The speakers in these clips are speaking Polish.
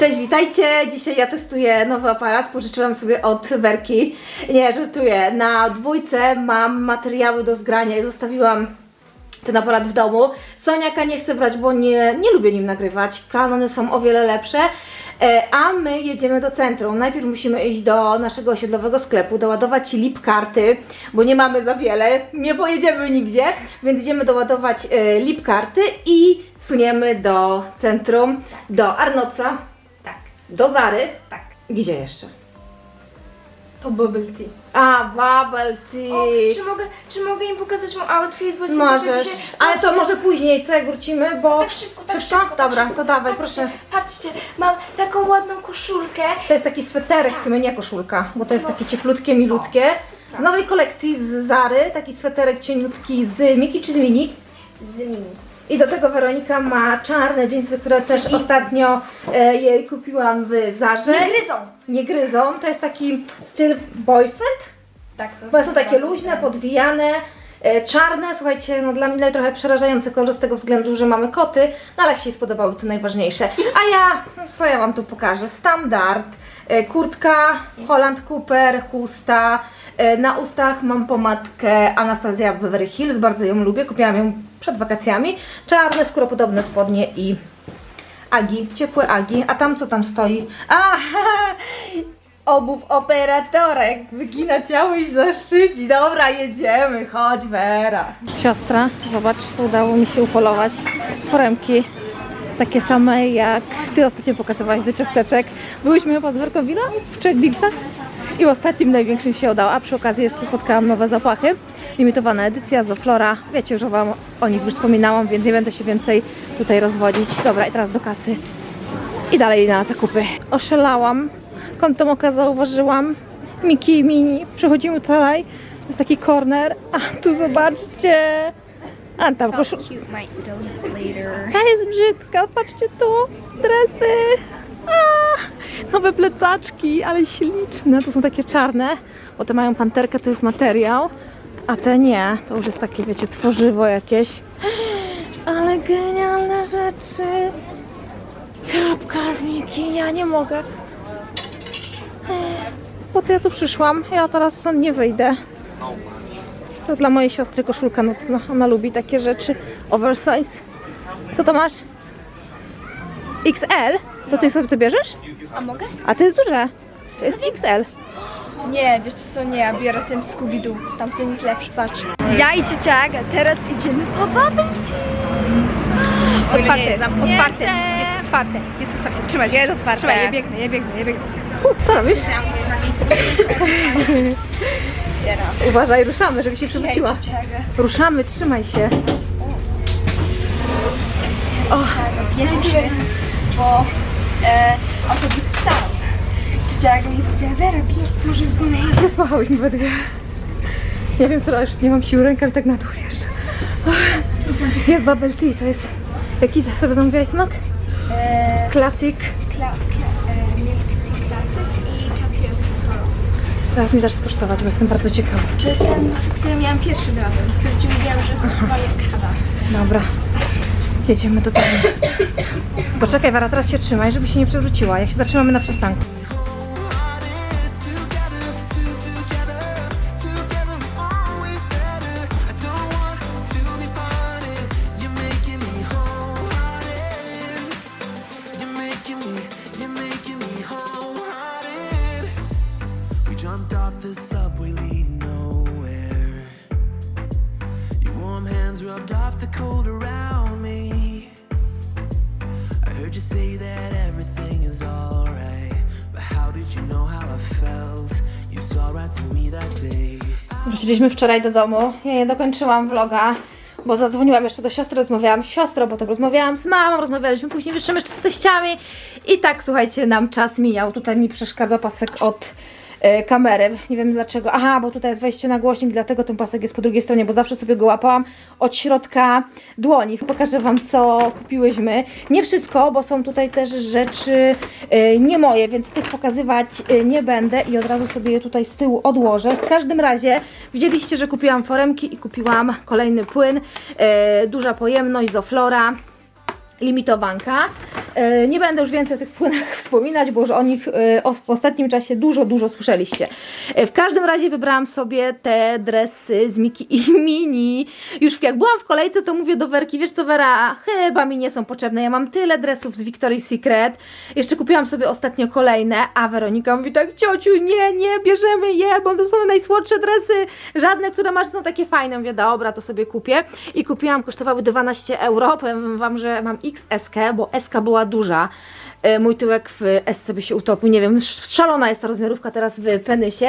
Cześć, witajcie! Dzisiaj ja testuję nowy aparat, pożyczyłam sobie od Werki. Nie, żartuję. Na dwójce mam materiały do zgrania i zostawiłam ten aparat w domu. Soniaka nie chcę brać, bo nie, nie lubię nim nagrywać. Canony są o wiele lepsze. E, A my jedziemy do centrum. Najpierw musimy iść do naszego osiedlowego sklepu, doładować lip karty, bo nie mamy za wiele, nie pojedziemy nigdzie, więc idziemy doładować e, lip karty i suniemy do centrum, do Arnoca, Tak, do Zary. tak. Gdzie jeszcze? Po bubble tea. A, bubble tea. O, czy, mogę, czy mogę im pokazać mój outfit? Bo jestem Możesz, dzisiaj- ale to Patrzcie, może później, co jak wrócimy, bo... Tak szybko, tak Szybko? szybko. tak Dobra, szybko. to dawaj, Patrzcie, proszę. Patrzcie, mam taką ładną koszulkę. To jest taki sweterek, w sumie nie koszulka, bo to jest takie cieplutkie, milutkie. Z nowej kolekcji z Zary, taki sweterek cieniutki z Miki czy z Mini. Z mini. I do tego Weronika ma czarne dżinsy, które też ostatnio e, jej kupiłam w Zarze. Nie gryzą. Nie gryzą, to jest taki styl boyfriend. Tak, Bo są takie luźne, podwijane, czarne. Słuchajcie, no dla mnie trochę przerażający kolor z tego względu, że mamy koty, no ale jak się spodobały, to najważniejsze. A ja, co ja Wam tu pokażę? Standard, e, kurtka, Holland Cooper, chusta, e, na ustach mam pomadkę Anastasia Beverly Hills, bardzo ją lubię, kupiłam ją przed wakacjami. Czarne, skóropodobne spodnie i Agi, ciepłe Agi. A tam co tam stoi? Aha! Obuw operatorek. Wygina ciało i zaszczyci. Dobra, jedziemy. Chodź, Wera. Siostra, zobacz, co udało mi się upolować. Foremki. Takie same jak ty ostatnio pokazywałaś do ciasteczek. Byłyśmy chyba z Werką Willa w Glipsach i ostatnim największym się udało. A przy okazji jeszcze spotkałam nowe zapachy. Limitowana edycja Zoflora. Wiecie, że Wam o nich już wspominałam, więc nie będę się więcej tutaj rozwodzić. Dobra, i teraz do kasy i dalej na zakupy. Oszalałam. Kątem oka zauważyłam Miki i Mini. Przechodzimy tutaj. Jest taki corner. A tu zobaczcie. A tam later. Ta jest brzydka. Patrzcie tu. Dresy. A, nowe plecaczki, ale śliczne. To są takie czarne, bo te mają panterkę, to jest materiał. A te nie. To już jest takie, wiecie, tworzywo jakieś. Ale genialne rzeczy. Czapka z Miki, ja nie mogę. Po co ja tu przyszłam? Ja teraz stąd nie wyjdę. To dla mojej siostry koszulka nocna. Ona lubi takie rzeczy. Oversize. Co to masz? XL? To ty sobie to bierzesz? A mogę? A to jest duże. To jest XL. Nie, wiesz co, nie, ja biorę ten Scooby-Doo. Tamten jest lepszy, patrz. Ja i ciocia Aga teraz idziemy po bubble tea. Otwarte jest, otwarte jest, jest otwarte, jest otwarte. Trzymaj się, jest otwarte. Trzymaj, ja biegnę, ja biegnę, ja biegnę. Co robisz? Uważaj, ruszamy, żeby się przewróciła. Ruszamy, trzymaj się. Aga, biegnie, bo e, autobus stał. Ciocia Aga mi powiedziała, Wera, biec, może zdążysz. Zasmachałyśmy we dwie. Nie wiem, co już nie mam sił, ręka mi tak na dół jeszcze. Jest bubble tea, to jest... Jaki sobie zamówiłaś smak? E, Classic. kla, kla, e, milk tea classic i tapioca. Teraz mi dasz skosztować, bo jestem bardzo ciekawa. To jest ten, który miałam pierwszy razem, który ci mówiłam, że smakuje jak kawa. Dobra. Jedziemy do domu. Poczekaj, Wara, teraz się trzymaj, żeby się nie przewróciła. Jak się zatrzymamy na przystanku. Cold around me. I heard you say that everything is alright. But how did you know how I felt? You saw right through me that day. Wróciliśmy wczoraj do domu. Ja nie dokończyłam vloga, bo zadzwoniłam jeszcze do siostry, rozmawiałam z siostrą, potem rozmawiałam z mamą, rozmawialiśmy później wyższym jeszcze z teściami. I tak, słuchajcie, nam czas mijał. Tutaj mi przeszkadza pasek od e, kamerę. Nie wiem dlaczego. Aha, bo tutaj jest wejście na głośnik, dlatego ten pasek jest po drugiej stronie, bo zawsze sobie go łapałam od środka dłoni. Pokażę Wam, co kupiłyśmy. Nie wszystko, bo są tutaj też rzeczy e, nie moje, więc tych pokazywać e, nie będę i od razu sobie je tutaj z tyłu odłożę. W każdym razie widzieliście, że kupiłam foremki i kupiłam kolejny płyn. Duża pojemność Zoflora limitowanka. E, Nie będę już więcej o tych płynach wspominać, bo już o nich e, w ostatnim czasie dużo, dużo słyszeliście. E, W każdym razie wybrałam sobie te dresy z Miki i Mini. Już jak byłam w kolejce, to mówię do Werki, wiesz co Wera, chyba mi nie są potrzebne. Ja mam tyle dresów z Victoria's Secret. Jeszcze kupiłam sobie ostatnio kolejne, a Weronika mówi tak, ciociu, nie, nie, bierzemy je, bo to są najsłodsze dresy. Żadne, które masz, są takie fajne. Mówię, dobra, to sobie kupię. I kupiłam, kosztowały 12 euro. Powiem Wam, że mam XS, bo SK była duża. E, Mój tyłek w SC by się utopił, nie wiem, sz- szalona jest ta rozmiarówka teraz w Penysie.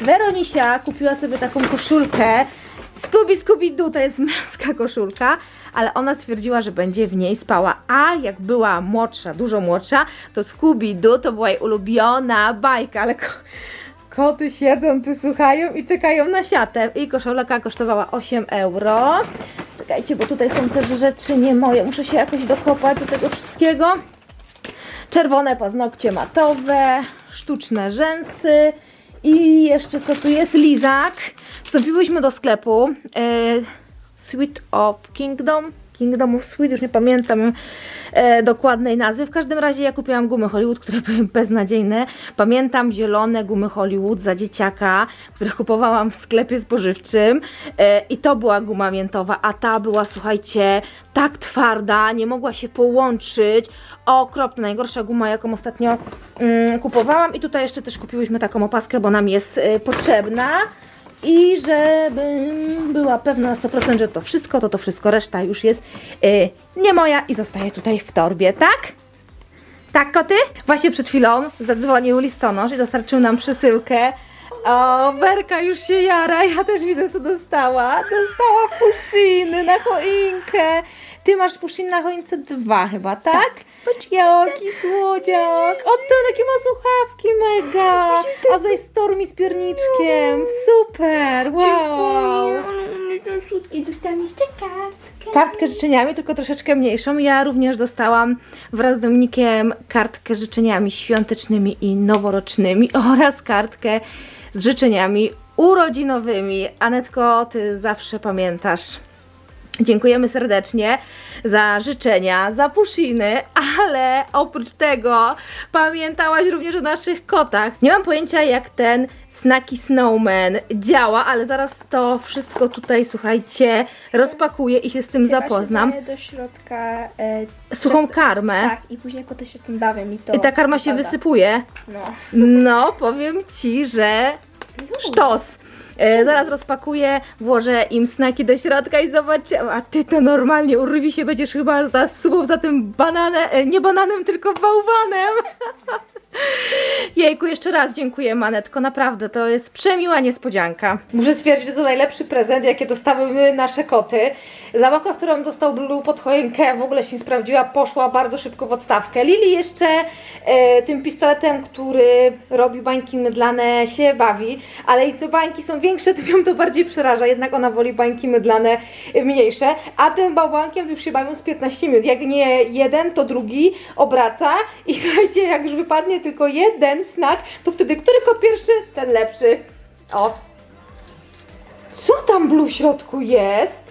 Weronisia kupiła sobie taką koszulkę Scooby Scooby Doo, to jest męska koszulka, ale ona stwierdziła, że będzie w niej spała. A jak była młodsza, dużo młodsza, to Scooby Doo to była jej ulubiona bajka, ale ko koty siedzą tu, słuchają i czekają na siatę. I koszulka kosztowała 8 euro. Czekajcie, bo tutaj są też rzeczy nie moje, muszę się jakoś dokopać do tego wszystkiego. Czerwone paznokcie matowe, sztuczne rzęsy i jeszcze co tu jest? Lizak. Wstąpiłyśmy do sklepu e, Sweet of Kingdom. Kingdom of Sweet, już nie pamiętam e, dokładnej nazwy. W każdym razie ja kupiłam gumy Hollywood, które były beznadziejne. Pamiętam zielone gumy Hollywood za dzieciaka, które kupowałam w sklepie spożywczym e, i to była guma miętowa, a ta była, słuchajcie, tak twarda, nie mogła się połączyć. Okropna, najgorsza guma, jaką ostatnio mm, kupowałam. I tutaj jeszcze też kupiłyśmy taką opaskę, bo nam jest e, potrzebna. I żebym była pewna na 100%, że to wszystko, to to wszystko, reszta już jest y, nie moja i zostaje tutaj w torbie, tak? Tak, koty? Właśnie przed chwilą zadzwonił listonosz i dostarczył nam przesyłkę. O, Berka już się jara, ja też widzę co dostała. Dostała puszyny na choinkę. Ty masz puszyn na choince dwa chyba, tak? Jaki słodziak! O, to takie ma słuchawki mega! A tutaj Stormi z pierniczkiem! Super! Wow! I dostałam jeszcze kartkę. Kartkę życzeniami, tylko troszeczkę mniejszą. Ja również dostałam wraz z Dominikiem kartkę życzeniami świątecznymi i noworocznymi oraz kartkę z życzeniami urodzinowymi. Anetko, ty zawsze pamiętasz. Dziękujemy serdecznie za życzenia, za pushiny, ale oprócz tego pamiętałaś również o naszych kotach. Nie mam pojęcia jak ten Snacky Snowman działa, ale zaraz to wszystko tutaj, słuchajcie, rozpakuję i się z tym Chyba zapoznam. Się do środka e, Suchą karmę. Tak, i później koty się tym bawią i to I ta karma się wysypuje. No. No, powiem ci, że sztos. E, zaraz rozpakuję, włożę im snaki do środka i zobaczymy. A ty to normalnie urwi się będziesz chyba za subą za tym bananem, e, nie bananem, tylko bałwanem. Jejku, jeszcze raz dziękuję Manetko, naprawdę, to jest przemiła niespodzianka. Muszę stwierdzić, że to najlepszy prezent, jakie dostały nasze koty. Zabawka, którą dostał Blue pod choinkę, w ogóle się nie sprawdziła, poszła bardzo szybko w odstawkę. Lili jeszcze e, tym pistoletem, który robi bańki mydlane, się bawi, ale i te bańki są większe, to ją to bardziej przeraża, jednak ona woli bańki mydlane mniejsze, a tym bałwankiem już się bawią z 15 minut. Jak nie jeden, to drugi obraca i słuchajcie, jak już wypadnie tylko jeden znak, to wtedy który kot pierwszy, ten lepszy. O. Co tam Blue w środku jest?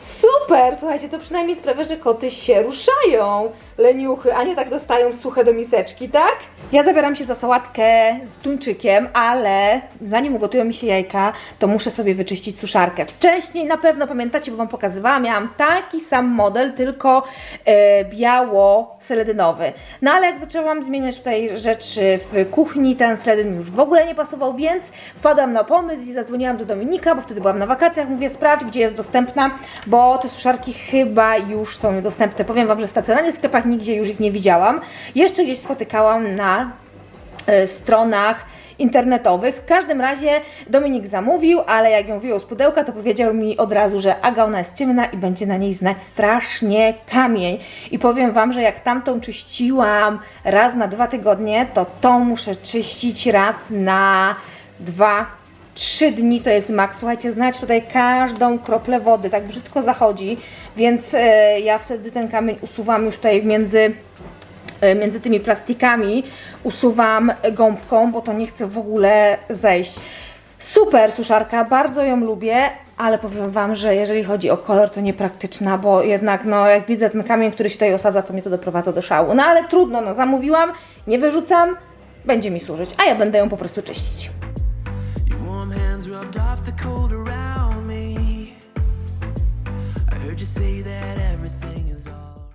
Super! Słuchajcie, to przynajmniej sprawia, że koty się ruszają. Leniuchy, a nie tak dostają suche do miseczki, tak? Ja zabieram się za sałatkę z tuńczykiem, ale zanim ugotują mi się jajka, to muszę sobie wyczyścić suszarkę. Wcześniej na pewno pamiętacie, bo Wam pokazywałam, miałam taki sam model, tylko e, biało-seledynowy. No ale jak zaczęłam zmieniać tutaj rzeczy w kuchni, ten seledyn już w ogóle nie pasował, więc wpadłam na pomysł i zadzwoniłam do Dominika, bo wtedy byłam na wakacjach, mówię sprawdź, gdzie jest dostępna, bo te suszarki chyba już są dostępne. Powiem Wam, że w sklepach nigdzie już ich nie widziałam. Jeszcze gdzieś spotykałam na stronach internetowych. W każdym razie Dominik zamówił, ale jak ją wyjął z pudełka, to powiedział mi od razu, że Aga ona jest ciemna i będzie na niej znać strasznie kamień. I powiem Wam, że jak tamtą czyściłam raz na dwa tygodnie, to tą muszę czyścić raz na dwa Trzy dni to jest maks. Słuchajcie, znać tutaj każdą kroplę wody, tak brzydko zachodzi, więc e, ja wtedy ten kamień usuwam już tutaj między, e, E, między tymi plastikami usuwam gąbką, bo to nie chcę w ogóle zejść. Super suszarka, bardzo ją lubię, ale powiem Wam, że jeżeli chodzi o kolor, to niepraktyczna, bo jednak, no, jak widzę ten kamień, który się tutaj osadza, to mnie to doprowadza do szału. No ale trudno, no, zamówiłam, nie wyrzucam, będzie mi służyć, a ja będę ją po prostu czyścić. You say that